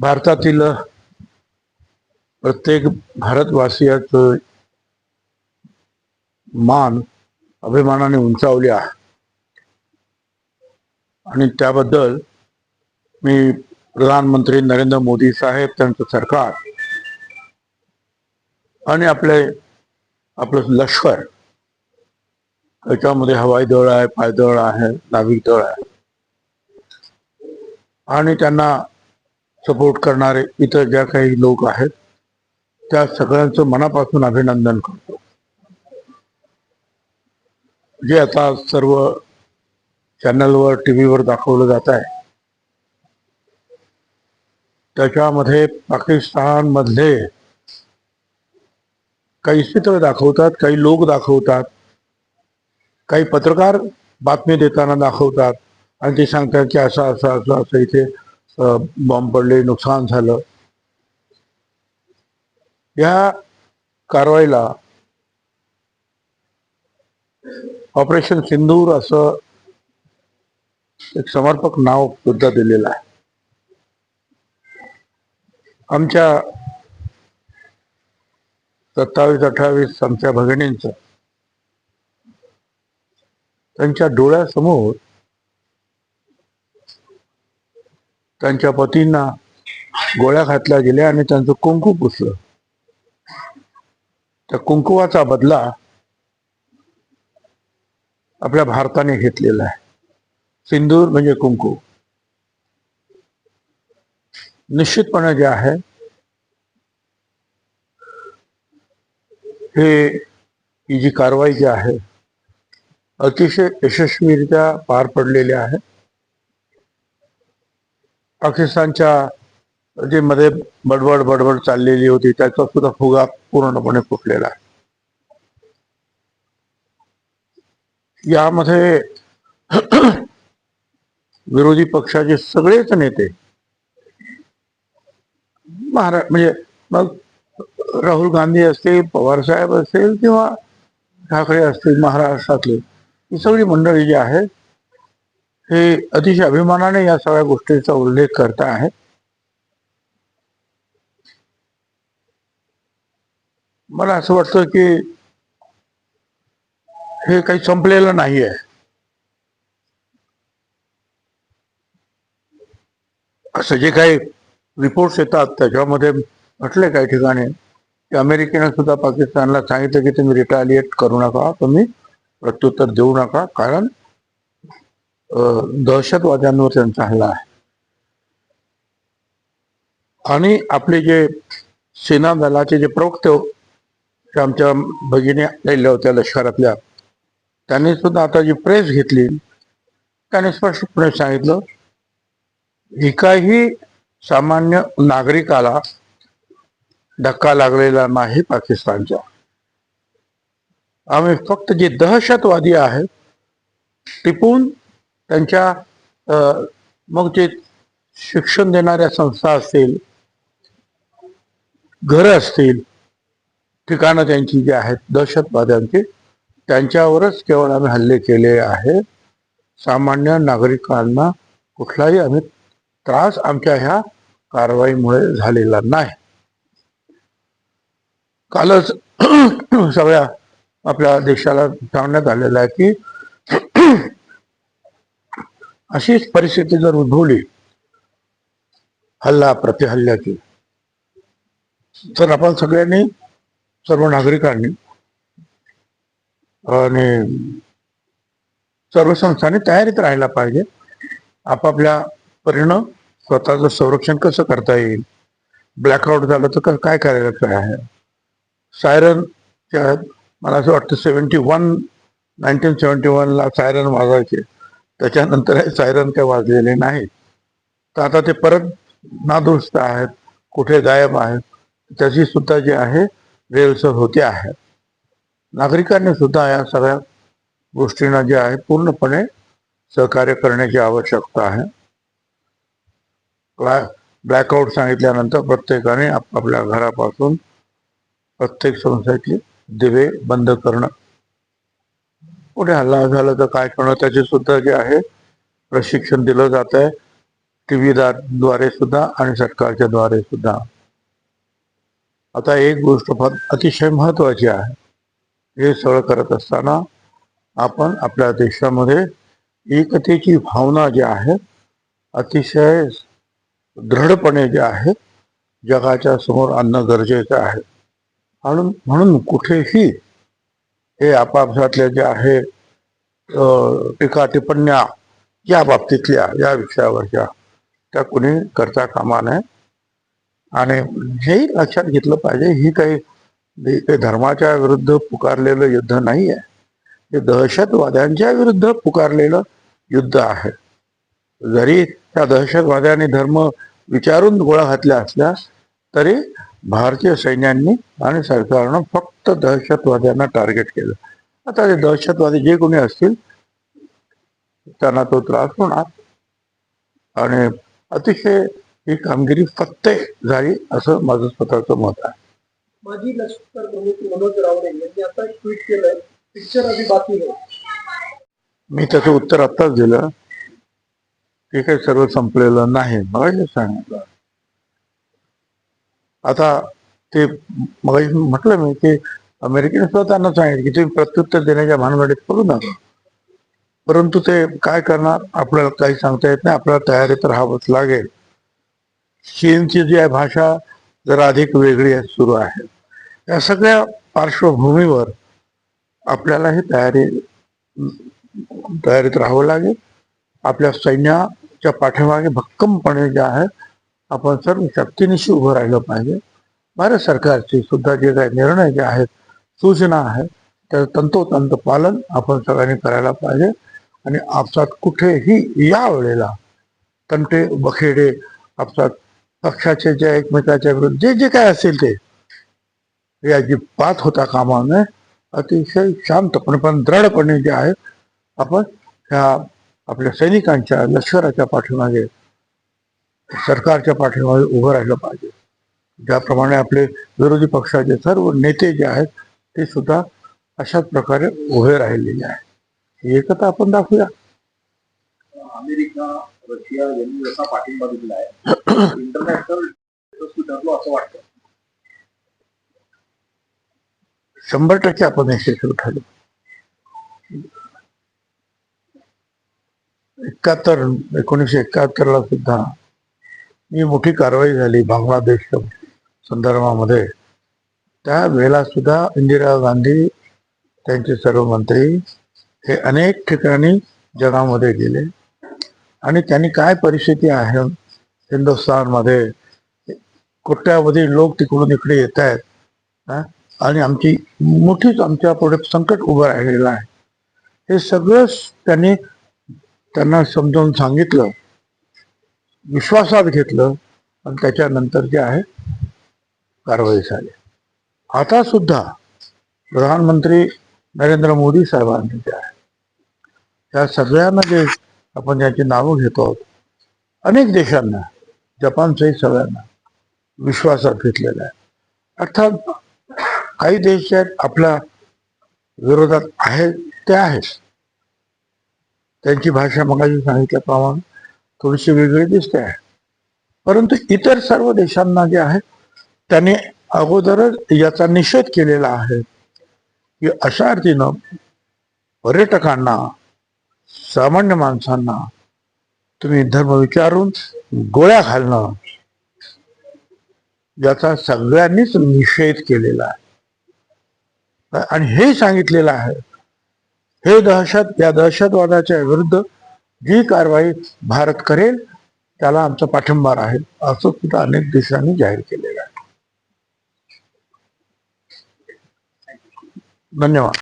भारतातील प्रत्येक भारतवासियाचं मान अभिमानाने उंचावली आहे. आणि त्याबद्दल मी प्रधानमंत्री नरेंद्र मोदी साहेब त्यांचं सरकार आणि आपले आपलं लष्कर त्याच्यामध्ये हवाई दळ आहे पायदळ आहे नाविक दळ आहे. आणि त्यांना सपोर्ट करणारे इतर ज्या काही लोक आहेत त्या सगळ्यांचं मनापासून अभिनंदन करतो. जे आता सर्व चॅनलवर टी व्हीवर दाखवलं जात आहे त्याच्यामध्ये पाकिस्तान मधले काही चित्र दाखवतात काही लोक दाखवतात काही पत्रकार बातमी देताना दाखवतात आणि ते सांगतात की असं असं असं असं इथे बॉम्ब पडले नुकसान झालं. या कारवाईला ऑपरेशन सिंदूर असं एक समर्पक नाव सुद्धा दिलेलं आहे. आमच्या सत्तावीस अठ्ठावीस आमच्या भगिनींचं त्यांच्या डोळ्यासमोर त्यांच्या पतींना गोळ्या घातल्या गेल्या आणि त्यांचं कुंकू पुसलं. त्या कुंकुवाचा बदला आपल्या भारताने घेतलेला आहे. सिंदूर म्हणजे कुंकू. निश्चितपणे जे आहे हे ही जी कारवाई जी आहे अतिशय यशस्वीरित्या पार पडलेली आहे. पाकिस्तानच्या जे मध्ये बडबड बडबड चाललेली होती त्याचा सुद्धा फुगा पूर्णपणे फुटलेला आहे. यामध्ये विरोधी पक्षाचे सगळेच नेते महारा म्हणजे मग राहुल गांधी असतील पवार साहेब असतील किंवा ठाकरे असतील महाराष्ट्रातले ही सगळी मंडळी जी आहेत हे अतिशय अभिमानाने या सगळ्या गोष्टीचा उल्लेख करत आहे. मला असं वाटतं की हे काही संपलेलं नाही आहे. असं जे काही रिपोर्ट्स येतात त्याच्यामध्ये म्हटले काही ठिकाणी की अमेरिकेनं सुद्धा पाकिस्तानला सांगितलं की तुम्ही रिटालिएट करू नका तुम्ही प्रत्युत्तर देऊ नका कारण दहशतवाद्यांवर त्यांचा हल्ला आहे. आणि आपले जे सेना दलाचे जे प्रवक्ते आमच्या भगिनी आलेल्या होत्या लष्करातल्या त्यांनी सुद्धा आता जी प्रेस घेतली त्याने स्पष्टपणे सांगितलं एकाही सामान्य नागरिकाला धक्का लागलेला नाही पाकिस्तानच्या आम्ही फक्त जे दहशतवादी आहेत टिपून त्यांच्या मग ते शिक्षण देणाऱ्या संस्था असतील घरं असतील ठिकाणं त्यांची जी आहेत दहशतवाद्यांची त्यांच्यावरच केवळ आम्ही हल्ले केले आहे सामान्य नागरिकांना कुठलाही आम्ही त्रास आमच्या ह्या कारवाईमुळे झालेला नाही. कालच सगळ्या आपल्या देशाला सांगण्यात आलेलं आहे की अशीच परिस्थिती जर उद्भवली हल्ला प्रतिहल्ल्याची तर आपण सगळ्यांनी सर्व नागरिकांनी आणि सर्व संस्थांनी तयारीत राहायला पाहिजे. आपापल्या परिणाम स्वतःचं संरक्षण कसं करता येईल? ब्लॅकआउट झालं तर क- काय आहे? सायरन मला असं वाटतं सेवन्टी वन नाईन्टीन सेवन्टी वनला सायरन वाजायचे. त्याच्यानंतर हे सायरन काही वाजलेले नाहीत. तर आता ते परत नादुरुस्त आहेत कुठे गायब आहेत त्याची सुद्धा जी आहे रेलसर होते आहे. नागरिकांनी सुद्धा या सगळ्या गोष्टींना जे आहे पूर्णपणे सहकार्य करण्याची आवश्यकता आहे. ब्लॅकआउट सांगितल्यानंतर प्रत्येकाने आपापल्या घरापासून प्रत्येक संस्थेतले दिवे बंद करणं कुठे हल्ला झाला तर काय करणं त्याचे सुद्धा जे आहे प्रशिक्षण दिलं जात आहे. टीव्हीद्वारे सुद्धा आणि सरकारच्या द्वारे सुद्धा. आता एक गोष्ट फार अतिशय महत्वाची आहे. हे सगळं करत असताना आपण आपल्या देशामध्ये एकतेची भावना जी आहे अतिशय दृढपणे जे आहे जगाच्या समोर आणणं गरजेचं आहे. म्हणून म्हणून कुठेही हे आपापसातले जे आहे अं, टीका टिप्पण्या या बाबतीतल्या या विषयावरच्या. त्या कुणी करता कामा नये. आणि हेही लक्षात घेतलं पाहिजे ही हे काही धर्माच्या विरुद्ध पुकारलेलं युद्ध नाही आहे हे दहशतवाद्यांच्या विरुद्ध पुकारलेलं युद्ध आहे. जरी त्या दहशतवाद्यांनी धर्म विचारून गोळा घातल्या असल्या तरी भारतीय सैन्यांनी आणि सरकारनं फक्त दहशतवाद्यांना टार्गेट केलं. आता ते दहशतवादी जे कोणी असतील त्यांना तो त्रास होणार. आणि अतिशय ही कामगिरी फक्त झाली असं माझं स्वतःचं मत आहे. माजी लष्कर प्रमुख मनोज रावणे यांनी आता ट्विट केलंय पिक्चर अभी बाकी है. मी त्याचं उत्तर आत्ताच दिलं. ते काही सर्व संपलेलं नाही. मग सांगितलं आता ते मग म्हटलं मी की अमेरिकेने सुद्धा त्यांना सांगितलं की तुम्ही प्रत्युत्तर देण्याच्या भानगडीत करू नका. परंतु ते काय करणार? आपल्याला काही सांगता येत नाही. आपल्याला तयारी तर राहावंच लागेल. चीनची जी आहे भाषा जरा अधिक वेगळी आहे सुरू आहे. या सगळ्या पार्श्वभूमीवर आपल्याला ही तयारी तयारीत राहावं लागेल. आपल्या सैन्याच्या पाठीमागे भक्कमपणे जे आहे आपण सर्व शक्तीनिशी उभं राहिलं पाहिजे. भारत सरकारचे सुद्धा जे काही निर्णय जे आहेत सूचना आहेत त्याचं तंतोतंत पालन आपण सगळ्यांनी करायला पाहिजे. आणि आपसात कुठेही या वेळेला तंटे बखेडे आपसात पक्षाचे जे एकमेकाच्या विरुद्ध जे जे काय असेल ते हे अजिबात होता कामा नये. अतिशय शांतपणे पण दृढपणे जे आहे आपण ह्या आपल्या सैनिकांच्या लष्कराच्या पाठीमागे सरकारच्या पाठीमागे उभं राहिलं पाहिजे. ज्याप्रमाणे आपले विरोधी पक्षाचे सर्व नेते जे आहेत ते सुद्धा अशाच प्रकारे उभे राहिलेले आहेत. ही एकता आपण दाखवूया. अमेरिका रशिया यांनी जसा पाठिंबा दिला आहे. इंटरनॅशनल असं वाटतं. शंभर टक्के आपण यशस्वी ठरलो. एकाहत्तर एकोणीसशे एकाहत्तरला सुद्धा ही मोठी कारवाई झाली बांगलादेश संदर्भामध्ये. त्यावेळेला सुद्धा इंदिरा गांधी त्यांचे सर्व मंत्री हे अनेक ठिकाणी जगामध्ये गेले. आणि त्यांनी काय परिस्थिती आहे हिंदुस्थानमध्ये? कोट्यावधी लोक तिकडून इकडे येत आहेत आणि आमची मोठीच आमच्या पुढे संकट उभं राहिलेलं आहे. हे सगळंच त्यांनी त्यांना समजावून सांगितलं. विश्वासात घेतलं आणि त्याच्यानंतर जे आहे कारवाई झाली. आता सुद्धा प्रधानमंत्री नरेंद्र मोदी साहेबांनी जे आहे त्या सगळ्यांना जे आपण ज्यांची नावं घेतो आहोत अनेक देशांना जपानचंही सगळ्यांना विश्वासात घेतलेलं आहे. अर्थात काही देश जे आहेत आपल्या विरोधात आहेत ते आहेत त्यांची भाषा मगाशी सांगितल्याप्रमाणे थोडीशी वेगळी दिसते आहे. परंतु इतर सर्व देशांना जे आहे त्यांनी अगोदरच याचा निषेध केलेला आहे की अशा अर्थीनं पर्यटकांना सामान्य माणसांना तुम्ही धर्म विचारून गोळ्या घालणं याचा सगळ्यांनीच निषेध केलेला आहे. आणि हे सांगितलेलं आहे हे दहशत या दहशतवादाच्या विरुद्ध जी कारवाई भारत करेल त्याला आमचा पाठिंबा राहील असं सुद्धा अनेक देशांनी जाहीर केलेलं आहे. धन्यवाद.